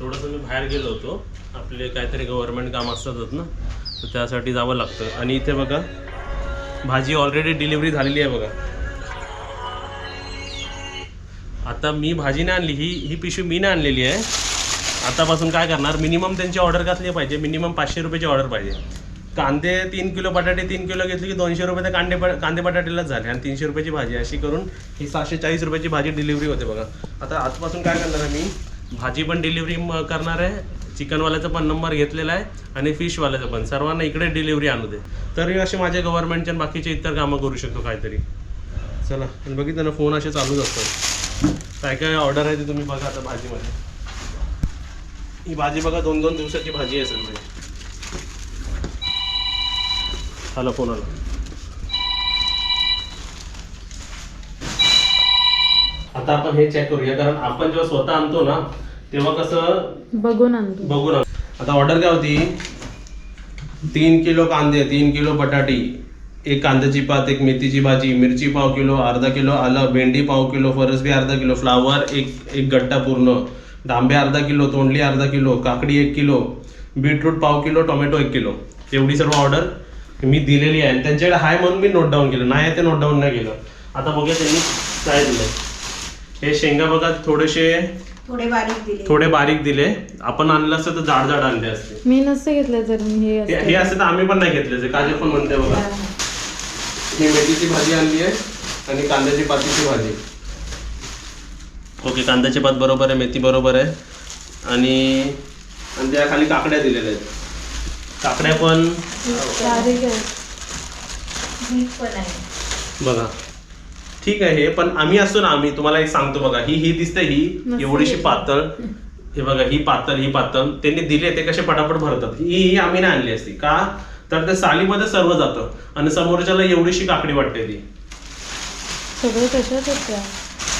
थोडंसं मी बाहेर गेलो होतो. आपले काहीतरी गव्हर्नमेंट काम असतातच ना. तर त्यासाठी जावं लागतं. आणि इथे बघा भाजी ऑलरेडी डिलिव्हरी झालेली आहे बघा. आता मी भाजी नाही आणली ही ही पिशवी मी नाही आणलेली आहे. आतापासून काय करणार? मिनिमम त्यांची ऑर्डर घातली पाहिजे. मिनिमम पाचशे रुपयाची ऑर्डर पाहिजे. कांदे तीन किलो बटाटे तीन किलो घेतले की दोनशे रुपये तर कांदे कांदे बटाटेलाच झाले. आणि तीनशे रुपयाची भाजी अशी करून ही सहाशे चाळीस रुपयाची भाजी डिलिव्हरी होते बघा. आता आजपासून काय करणार आहे मी? भाजी पण डिलिव्हरी करणार आहे. चिकनवाल्याचा पण नंबर घेतलेला आहे आणि फिशवाल्याचा पण. सर्वांना इकडे डिलिव्हरी आणू दे. तरी असे माझ्या गव्हर्नमेंटचे आणि बाकीचे इतर कामं करू शकतो काहीतरी. चला आणि बघितलं ना फोन असे चालूच असतात. काय काय ऑर्डर आहे ते तुम्ही बघा आता भाजीमध्ये. ही भाजी बघा दोन दोन दिवसाची भाजी असेल म्हणजे आला फोन आला. आता आपण हे चेक करूया. कारण आपण जेव्हा स्वतः आणतो ना तेव्हा कसं बघून आणतो. बघू ना आता ऑर्डर काय होती? तीन किलो कांदे तीन किलो बटाटी एक कांद्याची पात एक मेथीची भाजी मिरची पाव किलो अर्धा किलो आलं भेंडी पाव किलो फरसबी अर्धा किलो फ्लावर एक एक गट्टा पूर्ण डांबे अर्धा किलो तोंडली अर्धा किलो काकडी एक किलो बीटरूट पाव किलो टोमॅटो एक किलो. एवढी सर्व ऑर्डर मी दिलेली आहे. आणि त्यांच्याकडे हाय म्हणून मी नोट डाऊन केलं. नाही ते नोट डाऊन नाही केलं. आता बघूया त्यांनी काय दिलं हे शेंगा बघा थोडेसे थोडे बारीक दिले. थोडे बारीक दिले. आपण आणलं असतं तर जाड जाड आणले असते. मी नसते घेतलं जर मी हे हे असतं. हे असते तर आम्ही पण नाही घेतले काजल पण म्हणते बघा. मी मेथीची भाजी आणली आहे आणि कांद्याची पातीची भाजी. ओके कांद्याची पात बरोबर आहे मेथी बरोबर आहे. आणि आणि त्या खाली काकड्या दिलेल्या आहेत. काकड्या पण बारीक आहे. मीठ पण आहे. बघा. ठीक आहे पण आम्ही असतो ना आम्ही तुम्हाला एक सांगतो बघा ही ही दिसते ही एवढीशी. पातळ. हे बघा ही पातळ ही पातळ. त्यांनी दिले ते कसे पटापट भरतात. ही ही आम्ही नाही आणली असती. का? तर त्या सालीमध्ये सर्व जातं. आणि समोरच्याला एवढीशी काकडी वाटते ती. सगळं होत्या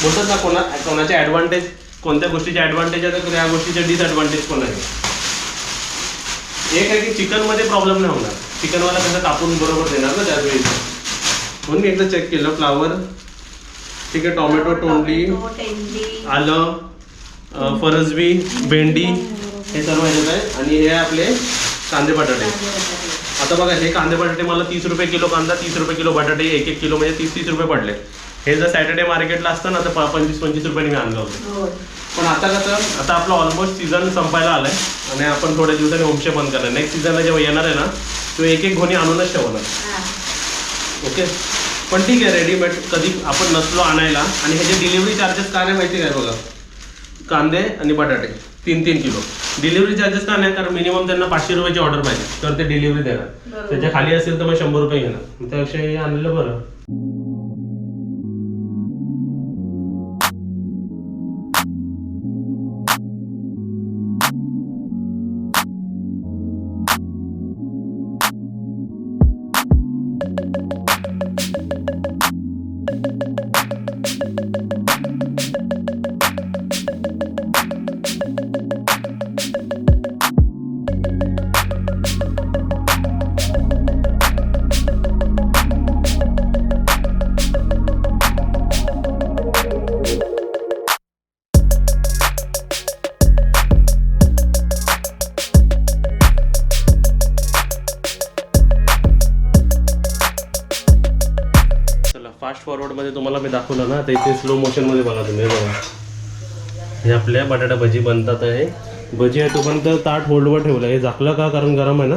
बोलतात ना कोणा कोणाचे कोणत्या गोष्टीचे ऍडव्हान्टेज आहे तर त्या गोष्टीचे डिसएडव्हान्टेज पण आहे एक आहे की चिकनमध्ये प्रॉब्लेम नाही होणार. चिकनवाला कसं कापून बरोबर देणार ना त्यावेळी. म्हणून मी एकदा चेक केलं फ्लावर ठीक आहे टोमॅटो तोंडली आलं फरसबी भेंडी हे सर्व ह्याच्यात आहे. आणि हे आपले कांदे बटाटे. आता बघा हे कांदे बटाटे मला तीस रुपये किलो कांदा तीस रुपये किलो बटाटे एक एक किलो म्हणजे तीस तीस रुपये पडले. हे जर सॅटर्डे मार्केटला असतं ना तर प- पंचवीस पंचवीस रुपयाने मी आणलं होतं. होय. पण आता कसं आता आपलं ऑलमोस्ट सीझन संपायला आलाय. आणि आपण थोड्या दिवसांनी होमस्टे बंद करणार. नेक्स्ट सीझनला जेव्हा येणार आहे ना तो एक एक घोणी आणूनच ठेवणार. हा. ओके पण ठीक आहे रेडीमेड कधी आपण नसलो आणायला. आणि ह्याचे डिलिव्हरी चार्जेस काय नाही माहिती काय बघा? कांदे आणि बटाटे. तीन तीन किलो. डिलिव्हरी चार्जेस का नाही? कारण मिनिमम त्यांना पाचशे रुपयाची ऑर्डर पाहिजे. तर ते डिलिव्हरी देणार. त्याच्याखाली असेल तर मग शंभर रुपये घेणार. त्यापेक्षा हे आणलेलं बरं. फॉरवर्डमध्ये तुम्हाला मी दाखवलं ना तर इथे स्लो मोशनमध्ये बघा तुम्ही बघा. हे आपल्या बटाटा भजी बनतात आहे भजी आहे तोपर्यंत ताट होल्डवर ठेवलं. हे झाकलं का? कारण गरम आहे ना.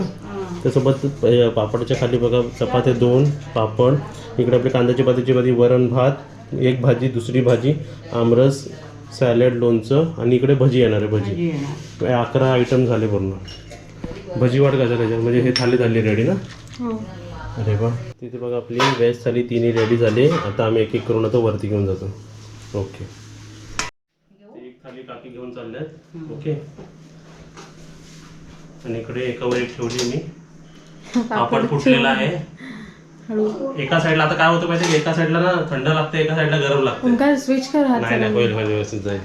त्यासोबत पापडच्या खाली बघा चपात्या दोन पापड. इकडे आपली कांद्याची पातीची भाजी वरण भात एक भाजी दुसरी भाजी आमरस सॅलड लोणचं आणि इकडे भजी येणार आहे भजी. अकरा आयटम झाले पूर्ण. भजी वाट का त्याच्यात म्हणजे हे थाली झाली रेडी ना? हो. अरे वा. तिथे बघा आपली वेज थाली तिन्ही रेडी झाली. आता आम्ही एक एक करून आता वरती घेऊन जातो. ओके एक थाली काकी घेऊन चालल्यात. ओके आणि इकडे एकावर एक ठेवली मी. पापड फुटलेला आहे. एका साईडला आता काय होतं माहिती? एका साईडला ना थंड लागते एका साईडला गरम लागते. स्विच कर नाही नाही होईल होईल व्यवस्थित जाईल.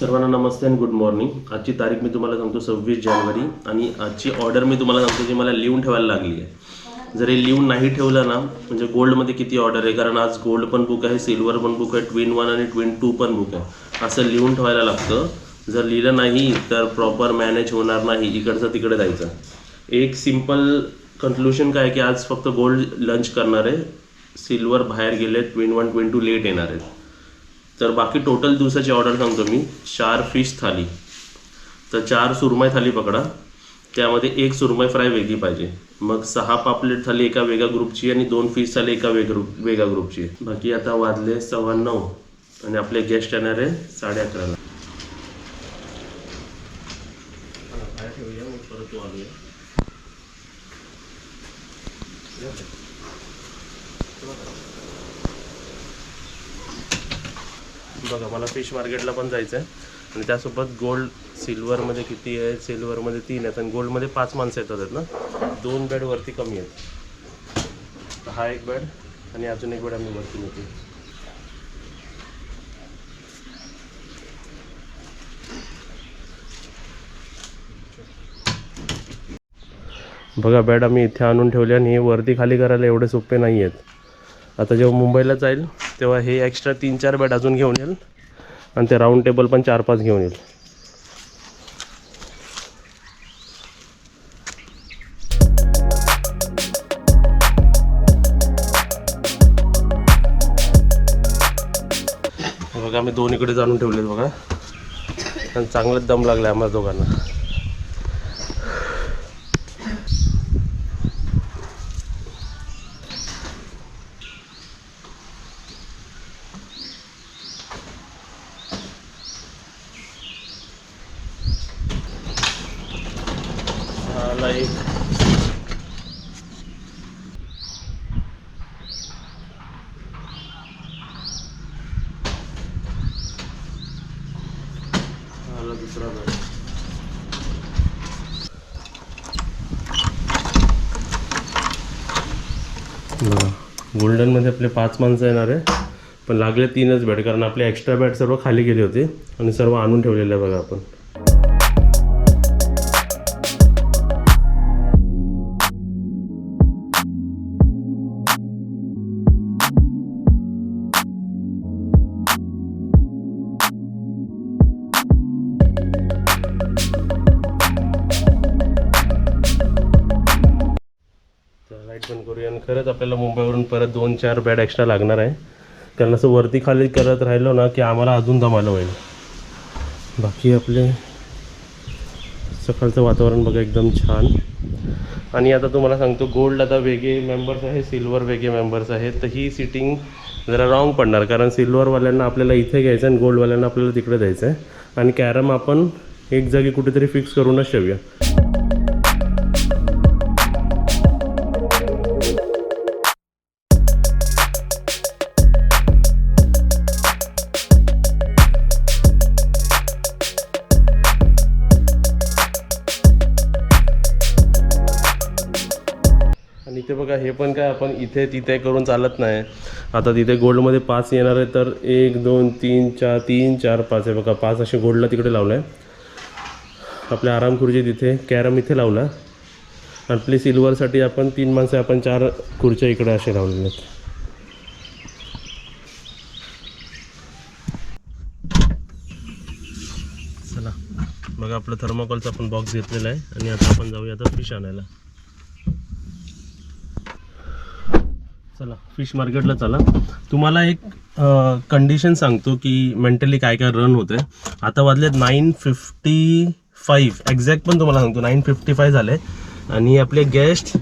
सर्वांना नमस्ते आणि गुड मॉर्निंग आजची तारीख मी तुम्हाला सांगतो सव्वीस जानेवारी आणि आजची ऑर्डर मी तुम्हाला सांगतो जी मला लिहून ठेवायला लागली आहे. जर हे लिहून नाही ठेवलं ना म्हणजे गोल्डमध्ये किती ऑर्डर आहे? कारण आज गोल्ड पण बुक आहे सिल्वर पण बुक आहे ट्विन वन आणि ट्विन टू पण बुक आहे. असं लिहून ठेवायला लागतं. जर लिहिलं नाही तर प्रॉपर मॅनेज होणार नाही. इकडचं तिकडे जायचं. एक सिंपल कन्क्लुशन काय आहे की आज फक्त गोल्ड लंच करणार आहे. सिल्वर बाहेर गेले twin one twin two late येणार आहेत. तर बाकी टोटल दिवसाची ऑर्डर सांगतो मी. चार फिश थाली. तर चार सुरमई थाली पकडा. त्यामध्ये एक सुरमई फ्राय वेगळी पाहिजे. मग सहा पापलेट थाली एका वेगळ्या ग्रुपची आणि दोन फिश थाली एका वेग ग्रुप वेगळ्या ग्रुपची बाकी आता वाजले सव्वा नऊ आणि आपले गेस्ट येणार आहे साडे अकराला. परत बघा मला फिश मार्केटला पण जायचं आहे आणि त्यासोबत गोल्ड सिल्वरमध्ये किती आहे? सिल्वरमध्ये तीन आहेत. आणि गोल्डमध्ये पाच माणसं येतात ना? दोन बेड वरती कमी आहेत. हा एक बेड आणि अजून एक बेड आम्ही वरती नेतो बघा बेड आम्ही इथे आणून ठेवले आणि हे वरती खाली करायला एवढे सोपे नाही आहेत आता जेव्हा मुंबईला जाईल तेव्हा हे एक्स्ट्रा तीन चार बेड अजून घेऊन येईल. आणि ते राऊंड टेबल पण चार पाच घेऊन येईल. बघा आम्ही दोन्हीकडे जाणून ठेवलेत बघा. आणि चांगलंच दम लागला आम्हाला दोघांना झाला एक झाला दुसरा बेड बघा गोल्डनमध्ये आपले पाच माणसं येणार आहे. पण लागले तीनच बेड कारण आपले एक्स्ट्रा बेड सर्व खाली गेले होते. आणि सर्व आणून ठेवलेले आहे बघा आपण. चार बॅड एक्स्ट्रा लागणार आहे. कारण असं वरती खाली करत राहिलो ना की आम्हाला अजून दमायला होईल. बाकी आपले सकाळचं वातावरण बघा एकदम छान. आणि आता तुम्हाला सांगतो गोल्ड आता वेगळे मेंबर्स आहे सिल्वर वेगळे मेंबर्स आहेत. तर ही सिटिंग जरा रॉंग पडणार कारण सिल्वरवाल्यांना आपल्याला इथे घ्यायचं आहे आणि गोल्डवाल्यांना आपल्याला तिकडे द्यायचं आहे. आणि कॅरम आपण एक जागी कुठेतरी फिक्स करूनच ठेवूया. पण काय आपण इथे तिथे करून चालत नाही. आता तिथे गोल्डमध्ये पाच येणार आहे तर एक दोन तीन चार तीन चार पाच आहे. बघा पाच असे गोल्डला तिकडे लावलं. आहे आपल्या आराम खुर्ची तिथे कॅरम इथे लावला. आणि आपली सिल्वरसाठी आपण तीन माणसं आपण चार खुर्च्या इकडे असे लावलेले आहेत. चला. बघा आपलं थर्माकोलचा आपण बॉक्स घेतलेला आहे. आणि आता आपण जाऊया आता फिश आणायला. चला फिश मार्केटला चला. तुम्हाला एक कंडिशन सांगतो की मेंटली काय काय रन होते आता वाजलेत नाईन फिफ्टी फाईव्ह एक्झॅक्ट पण तुम्हाला सांगतो नाईन फिफ्टी फाय झाले. आणि आपले गेस्ट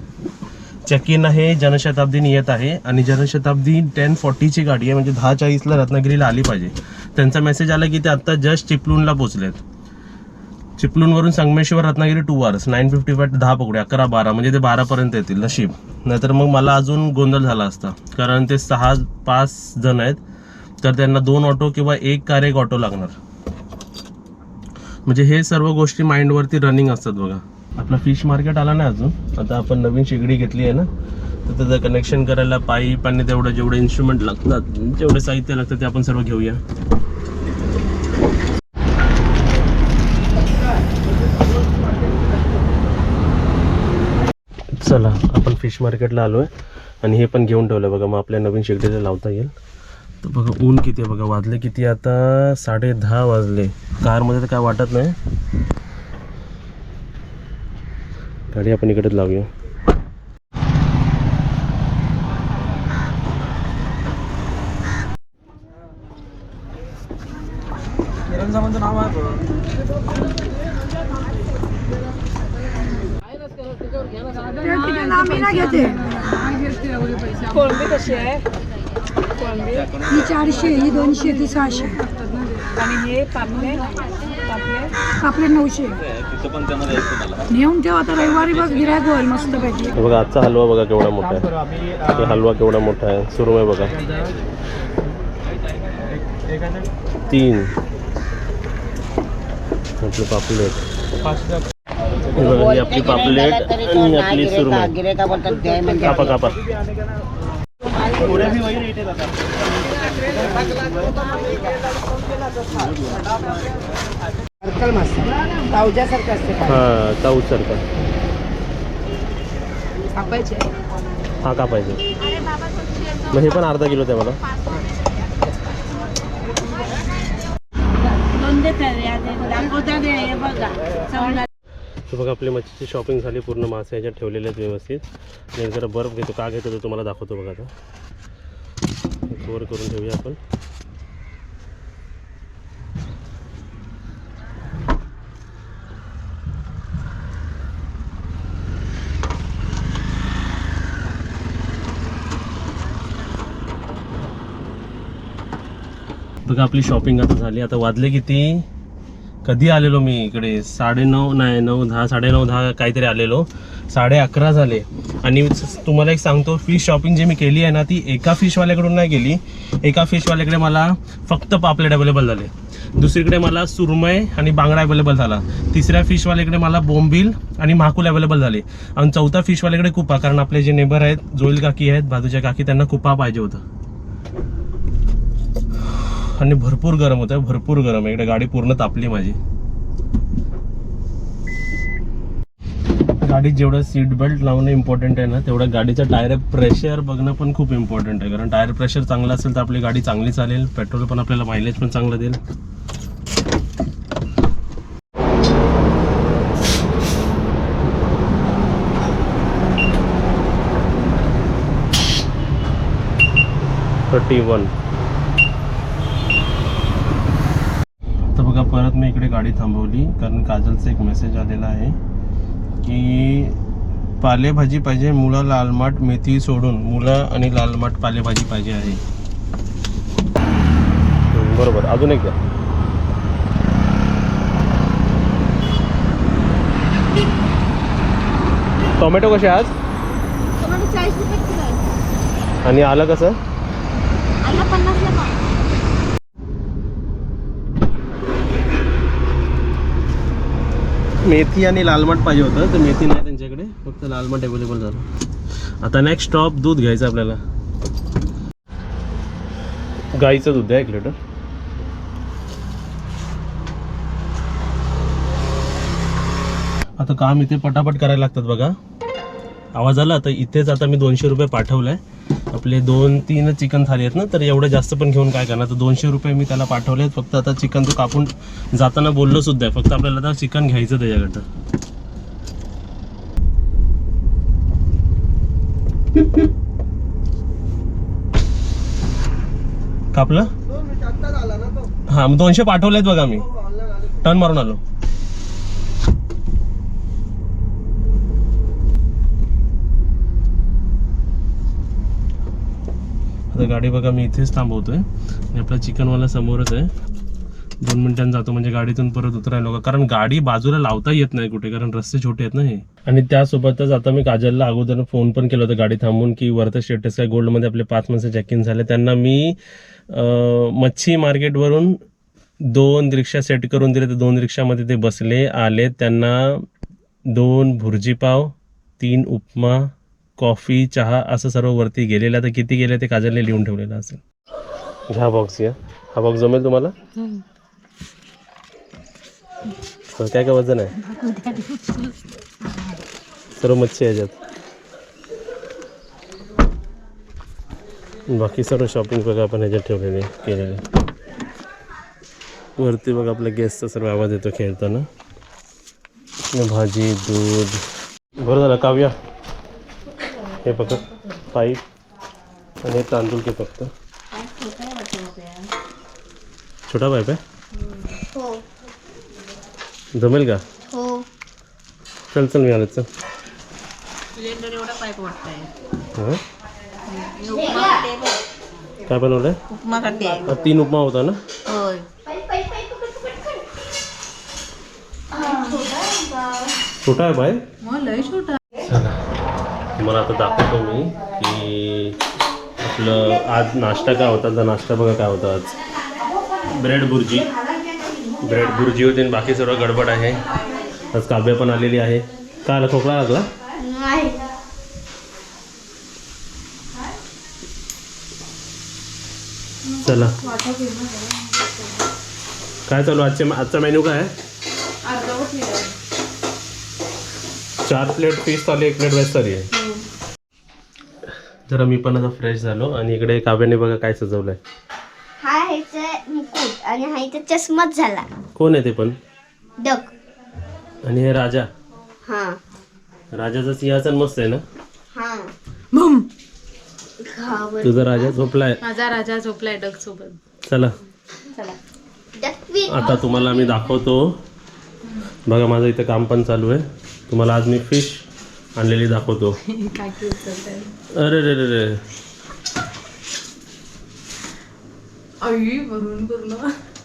चेक इन आहे जनशताब्दीने येत आहे. आणि जनशताब्दी टेन फॉर्टीची गाडी आहे म्हणजे दहा चाळीसला रत्नागिरीला आली पाहिजे. त्यांचा मेसेज आला की ते आत्ता जस्ट चिपलूनला पोचलेत चिपलूनवरून Sangameshwar Ratnagiri two hours nine fifty five दहा पकडे अकरा बारा म्हणजे ते बारापर्यंत येतील नशीब. नाहीतर मग मला अजून गोंधळ झाला असता. कारण ते सहा पाच जण आहेत तर त्यांना दोन ऑटो किंवा एक कार एक ऑटो लागणार. म्हणजे हे सर्व गोष्टी माइंडवरती रनिंग असतात बघा. आपला फिश मार्केट आला नाही अजून आता आपण नवीन शेगडी घेतली आहे ना तर त्याचं कनेक्शन करायला पाईप आणि तेवढं जेवढे इन्स्ट्रुमेंट लागतात जेवढे साहित्य लागतं ते आपण सर्व घेऊया. चला आपण फिश मार्केटला आलो आहे आणि हे पण घेऊन ठेवलं बघा मग आपल्या नवीन शेगडीला लावता येईल. तर बघा ऊन किती आहे बघा वाजले किती आता? साडे दहा वाजले. कारमध्ये तर काय वाटत नाही. गाडी आपण इकडेच लावूया. आहे. कोळंबी ही चारशे ही दोनशे ती सहाशे आणि हे पापले पापले आपले नऊशे. नेऊन ठेव आता रविवारी बघ गिरायक होईल मस्त पैकी. हे बघा आजचा हलवा बघा केवढा मोठा आहे. हे हलवा केवढा मोठा आहे. सुरमई बघा. तीन. आपली पापलेट. हे बघा ही आपली पापलेट आणि आपली सुरमई. कापा कापा. पावजासारखं असते हा चाऊच कापायचे हा कापायचे. मग हे पण अर्धा किलो द्या मला दाखवता दे बघा. चवला हे बघा आपली मच्छीची शॉपिंग झाली पूर्ण मासे ह्याच्यात ठेवलेले आहेत व्यवस्थित. आणि जरा बर्फ घेतो का घेतो ते तुम्हाला दाखवतो बघा आता. कवर करून ठेवूया आपण. बघा आपली शॉपिंग आता झाली. आता वाजले किती? कधी आलेलो मी इकडे? साडेनऊ नाही नऊ दहा साडेनऊ दहा काहीतरी आलेलो. साडे अकरा झाले. आणि तुम्हाला एक सांगतो फिश शॉपिंग जी मी केली आहे ना ती एका फिशवाल्याकडून नाही केली. एका फिशवाल्याकडे मला फक्त पापलेट अवेलेबल झाले. दुसरीकडे मला सुरमय आणि बांगडा अवेलेबल झाला. तिसऱ्या फिशवाल्याकडे मला बोंबील आणि महाकुल अवेलेबल झाले. आणि चौथा फिशवाल्याकडे कुपा कारण आपले जे नेबर आहेत जोईल काकी आहेत बाजूच्या काकी त्यांना कुपा पाहिजे होतं. आणि भरपूर गरम होतं भरपूर गरम आहे. इकडे गाडी पूर्ण तापली माझी. गाडीत जेवढं सीट बेल्ट लावणं इम्पॉर्टंट आहे ना तेवढं गाडीचं टायर प्रेशर बघणं पण खूप इम्पॉर्टंट आहे. कारण टायर प्रेशर चांगलं असेल तर आपली गाडी चांगली चालेल. पेट्रोल पण आपल्याला मायलेज पण चांगलं देईल. थर्टी वन तर बघा परत मी इकडे गाडी थांबवली कारण काजलचा एक मेसेज आलेला आहे की पालेभाजी पाहिजे मुळा लालमाट मेथी सोडून मुळा आणि लालमाट पालेभाजी पाहिजे आहे. बरोबर. अजून एक द्या टोमॅटो कसे आज? आणि आलं कसं? मेथी आणि लालमठ पाहिजे होतं तर मेथी नाही त्यांच्याकडे फक्त लालमट अवेलेबल झालं. आता नेक्स्ट स्टॉप दूध घ्यायचं आपल्याला. गाईचं दूध द्या एक लिटर आता काम इथे पटापट करायला लागतात बघा. आवाज आला तर इथेच आता मी दोनशे रुपये पाठवलं आहे आपले दोन तीन चिकन थाली आहेत ना तर एवढं जास्त पण घेऊन काय करणार? तर दोनशे रुपये मी त्याला पाठवले फक्त आता चिकन तो कापून जाताना बोललो सुद्धा आहे. फक्त आपल्याला आता चिकन घ्यायचं त्याच्याकडं. कापलं? हा मग दोनशे पाठवलेत बघा मी. टर्न मारून आलो. आता गाडी बघा मी इथेच थांबवतोय. आणि आपला चिकनवाला समोरच आहे. दोन मिनिटांनी जातो म्हणजे गाडीतून परत उतरायला लोक. कारण गाडी बाजूला लावता येत नाही कुठे कारण रस्ते छोटे आहेत ना हे. आणि त्यासोबतच आता मी काजलला अगोदर फोन पण केला होता गाडी थांबून की वरतं स्टेटस काय? गोल्डमध्ये आपले पाच माणसं चेक इन झाले. त्यांना मी मच्छी मार्केटवरून दोन रिक्षा सेट करून दिले. तर दोन रिक्षामध्ये ते बसले आले. त्यांना दोन भुर्जी पाव तीन उपमा कॉफी चहा असं सर्व वरती गेलेलं तर किती गेले ते काजलने लिहून ठेवलेलं असेल. हा बॉक्स या हा बॉक्स जमेल तुम्हाला? काय काय वजन आहे? सर्व मच्छी याच्यात. बाकी सर्व शॉपिंग बघा आपण ह्याच्यात ठेवलेले केलेले. वरती बघा आपल्या गेस्टचा सर्व आवाज येतो खेळताना. भाजी दूध. बरं झालं काव्या. हे फक्त पाईप आणि तांदूळ घे फक्त. छोटा पाईप आहे? हो. जमेल का? हो. चल चल मी आलं चल. सिलेंडर एवढा पाईप वाटतंय. हां? उपमा करते बघ. काय बनवलं उपमा करते तीन उपमा होता ना? होय. छोटा आहे बाय लय छोटा. तुम्हाला आता दाखवतो मी की आपलं आज नाश्ता काय होता तर नाश्ता बघा काय होता आज. ब्रेड बुर्जी. ब्रेड बुर्जी होती आणि बाकी सर्व गडबड आहे. आज काव्य पण आलेली आहे. काय आला? खोकला लागला? चला. काय चालू आजचे आजचा मेन्यू काय आहे. चार प्लेट फिश थाली एक प्लेट वेज थाली आहे. जरा मी पण आता फ्रेश झालो आणि इकडे काव्याने बघा काय सजवलंय. हा ह्याचा मुकुट आणि हा इथे चष्माच झाला. कोण आहे ते पण? डक. आणि हे राजा. हा. राजाचा सिंहासन मस्त आहे ना? हा. बम तुझा राजा झोपलाय. माझा राजा झोपलाय डग सोबत. चला. डकवी आता तुम्हाला आम्ही दाखवतो. बघा माझं इथं काम पण चालू आहे. तुम्हाला आज मी फिश आणलेली दाखवतो. अरे रे रे रे.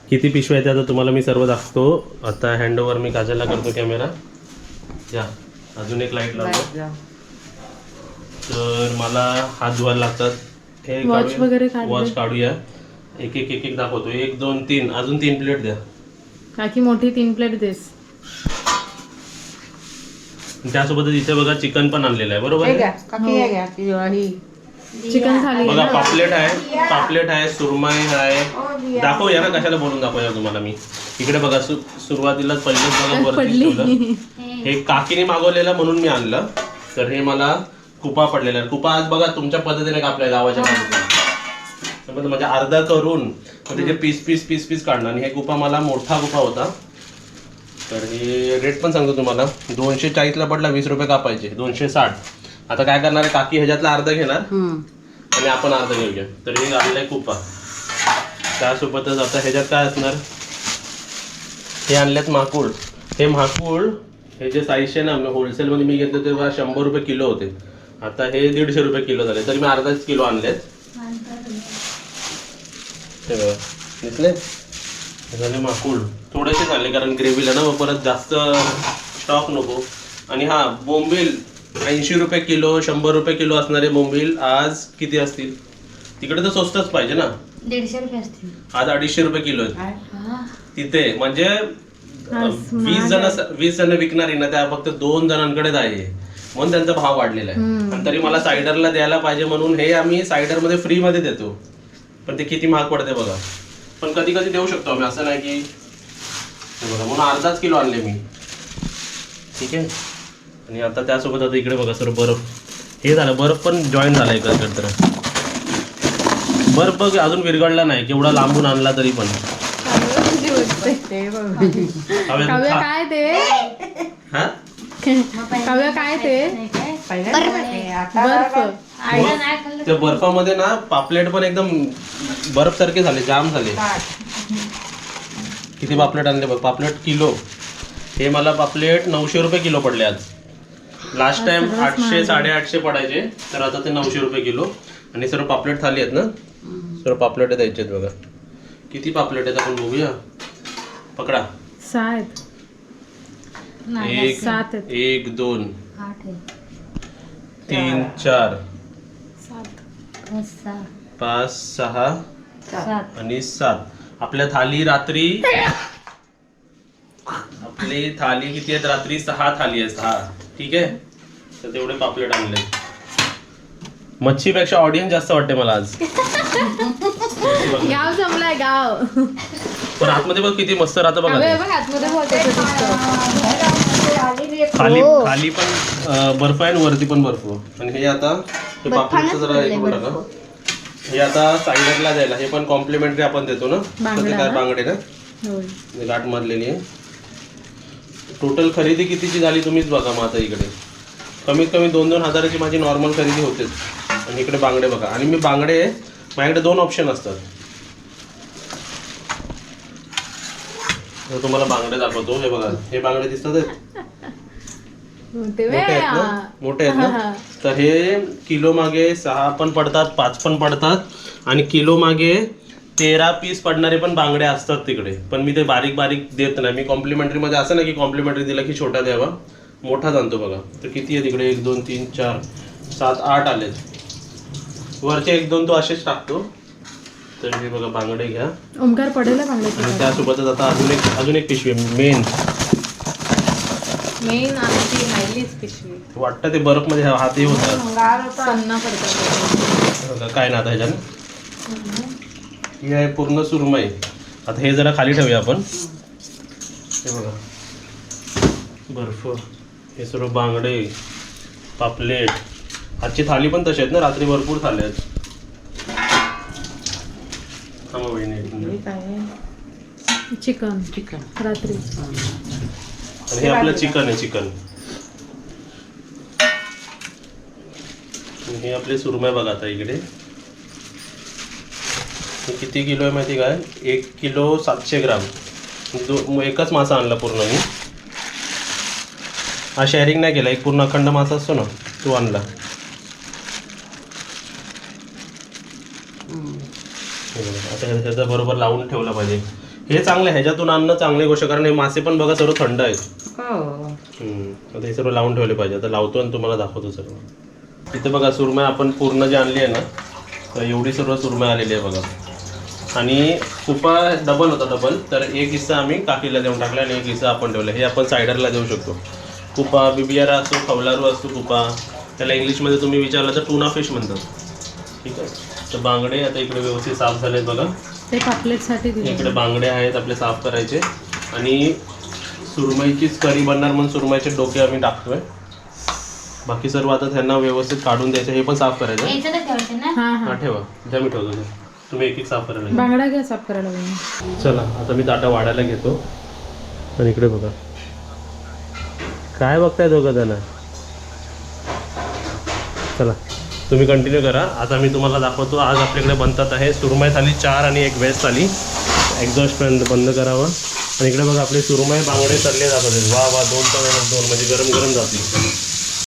किती पिशव्या आहेत आता तुम्हाला मी सर्व दाखवतो. आता हँडओव्हर मी काजलला करतो कॅमेरा या अजून एक लाइट लावतो तर मला हात धुवायला लागतात. हे काढूया. वगैरे. वॉच काढूया. एक एक एक एक दाखवतो. एक दोन तीन. अजून तीन प्लेट द्या. काकी मोठी तीन प्लेट देस. त्यासोबतच इथे बघा चिकन पण आणलेलं आहे बरोबर आहे? चिकन थाली बघा पापलेट आहे पापलेट आहे सुरमई आहे. दाखवूया ना कशाला बोलून दाखवूया तुम्हाला मी. इकडे बघा सु सुरुवातीलाच पहिलेच बघा वरती पडली ठेवलं. हे काकीने मागवलेलं म्हणून मी आणलं. तर हे मला कुपा पडलेला आहे. कुपा आज बघा तुमच्या पद्धतीने कापलाय गावाच्या पद्धतीने. समजलं? म्हणजे अर्धा करून मग त्याचे पीस पीस पीस पीस काढणं. आणि हे कुपा मला मोठा कुपा होता. तर हे रेट पण सांगतो तुम्हाला. दोनशे चाळीसला पडला वीस रुपये कापायचे. दोनशे साठ आता काय करणार आहे? काकी ह्याच्यातला अर्धा घेणार. आणि आपण अर्धा घेऊया. तर हे आणलंय कुपा. त्यासोबतच आता ह्याच्यात काय असणार? हे आणल्यात माकूळ. हे माकूळ हे जे साईजचे ना होलसेलमध्ये मी घेतले तेव्हा शंभर रुपये किलो होते. आता हे दीडशे रुपये किलो झाले. तरी मी अर्धाच किलो आणलेत. हे बघा. दिसले? झाले माकूळ. थोडेसे झाले कारण ग्रेव्हीला ना मग परत जास्त स्टॉक नको. आणि हा बोंबील ऐंशी रुपये किलो शंभर रुपये किलो असणारे बोंबील आज किती असतील? तिकडे तर स्वस्तच पाहिजे ना. दीडशे रुपये असतील. आज अडीचशे रुपये किलो आहेत. तिथे म्हणजे वीस जण वीस जण विकणारी ना त्या फक्त दोन जणांकडेच आहे. म्हणून त्यांचा भाव वाढलेला आहे. आणि तरी मला सायडरला द्यायला पाहिजे म्हणून हे आम्ही सायडरमध्ये फ्री मध्ये देतो. पण ते किती महाग पडते बघा. पण कधी कधी देऊ शकतो आम्ही. असं नाही की बघा म्हणून अर्धाच किलो आणले मी. ठीक आहे? आणि आता त्यासोबत आता इकडे बघा सर बर्फ. हे झालं बर्फ पण जॉईन झाला इकडे तर बर्फ बघ अजून विरघळला नाही. केवढा लांबून आणला तरी पण. काय ते? हा? काय ते? बर्फ. त्या बर्फामध्ये ना पापलेट पण एकदम बर्फ सारखे झाले जाम झाले. किती पापलेट आणले बघ पापलेट किलो. हे मला पापलेट नऊशे रुपये किलो पडले आज. लास्ट टाइम आठशे साडेआठशे पडायचे तर आता ते नऊशे रुपये किलो. आणि सर्व पापलेट थाली आहेत ना? सर्व पापलेट द्यायचे आहेत बघा. किती पापलेट आहेत आपण बघूया. पकडा. सहा आहेत एक सात आहेत. एक दोन. आठ आहे तीन चार. पाच सहा सात. आणि सात. आपल्या थाली रात्री आपली थाली किती आहेत? रात्री सहा थाली आहे सहा. ठीक आहे? तर तेवढे पापलेट आणले. मच्छीपेक्षा ऑडियन्स जास्त वाटते मला आज. गाव जमलाय गाव. पण आतमध्ये बघ किती मस्त राहतं बघा ते. आतमध्ये बोलते खाली खाली पण अं, बर्फ आहे आणि वरती पण बर्फ. आणि हे आता हे पापलेटचं जरा हे करून टाका हे आता साईडरला जायला हे पण कॉम्प्लिमेंटरी आपण देतो ना. तर काय? बांगडे ना गाठ मारलेली आहे. टोटल खरेदी कितीची झाली तुम्हीच बघा मग आता इकडे. कमीत कमी दोन दोन हजाराची माझी नॉर्मल खरेदी होतेच. आणि इकडे बांगडे बघा. आणि मी बांगडे माझ्याकडे दोन ऑप्शन असतात. तुम्हाला बांगडे दाखवतो. हे बघा हे बांगडे दिसतात? मोठे आहेत ना? मोठे आहेत ना? तर हे किलो मागे सहा पण पडतात पाच पण पडतात. आणि किलो मागे तेरा पीस पडणारे पण बांगडे असतात तिकडे. पण मी ते बारीक बारीक देत नाही. मी कॉम्प्लिमेंटरी मध्ये असं ना की कॉम्प्लिमेंटरी दिला की छोटा द्यावा. मोठा जाणतो बघा. तर किती आहे तिकडे एक दोन तीन चार सात आठ आलेत. वरचे एक दोन तो असेच टाकतो. तर हे बघा बांगडे घ्या. ओमकार पडेल ना बांगड्याची? आणि त्यासोबतच आता अजून एक अजून एक पिशवी मेन. मेन आमची राहिलीच पिशवी. वाटतं ते बर्फमध्ये हातही होतात सन्ना पडतात बघा, काय ना आता ह्याच्यानं ही. आहे पूर्ण सुरमई. आता हे जरा खाली ठेवूया आपण. हे बघा. बर्फ हे सर्व बांगडे पापलेट. आजची थाली पण तशी आहेत ना रात्री भरपूर थाली आहेत. थांबा. चिकन. चिकन. रात्री. आणि हे आपलं चिकन आहे चिकन. हे आपले सुरमई बघा आता इकडे. हे किती किलो आहे माहिती काय? एक किलो सातशे ग्राम. दो एकच मासा आणला पूर्ण मी. हा शेअरिंग नाही केला एक पूर्ण अखंड मासा असतो ना तो आणला. आता ह्या- ह्याचा बरोबर लावून ठेवला पाहिजे. हे चांगलं आहे ह्याच्यातून आणणं चांगली गोष्ट कारण हे मासे पण बघा सर्व थंड आहेत. हो. हम्म. आता हे सर्व लावून ठेवले पाहिजे आता लावतो आणि तुम्हाला दाखवतो सर्व. इथे बघा सुरमई आपण पूर्ण जी आणली आहे ना तर एवढी सर्व सुरमई आलेली आहे बघा. आणि कुपा डबल होता डबल तर एक हिस्सा आम्ही काकीला देऊन टाकला आणि एक हिस्सा आपण ठेवला. हे आपण सायडरला देऊ शकतो. कुपा बिबियारा असतो खवलारू असतो कुपा त्याला इंग्लिशमध्ये तुम्ही विचारलं तर टुना फिश म्हणतात. ठीक आहे. तर बांगडे आता इकडे व्यवस्थित साफ झालेत बघा. ते पापलेटसाठी इकडे बांगडे आहेत आपले साफ करायचे. आणि सुरमईचीच करी बनणार म्हणून सुरमईचे डोके आम्ही टाकतोय. बाकी सर्व आता त्यांना व्यवस्थित काढून द्यायचं. हे पण साफ करायचं हा हा. हा ठेवा. द्या मी ठेवतो. तुम्ही एक एक साफ करायला. बांगडा घ्या साफ करायला चला आता मी ताटा वाढायला घेतो. आणि इकडे बघा. काय बघताय दोघं जण? चला. तुम्ही कंटिन्यू करा. आता मी तुम्हाला दाखवतो आज आपल्याकडे बनतात आहे सुरमई थाली चार आणि एक व्हेज थाली. एक्झॉस्ट बंद करावं. आणि इकडे बघा आपले सुरमई बांगडे तळले जातात. वा वा दोन तर दोन म्हणजे गरम गरम जातील.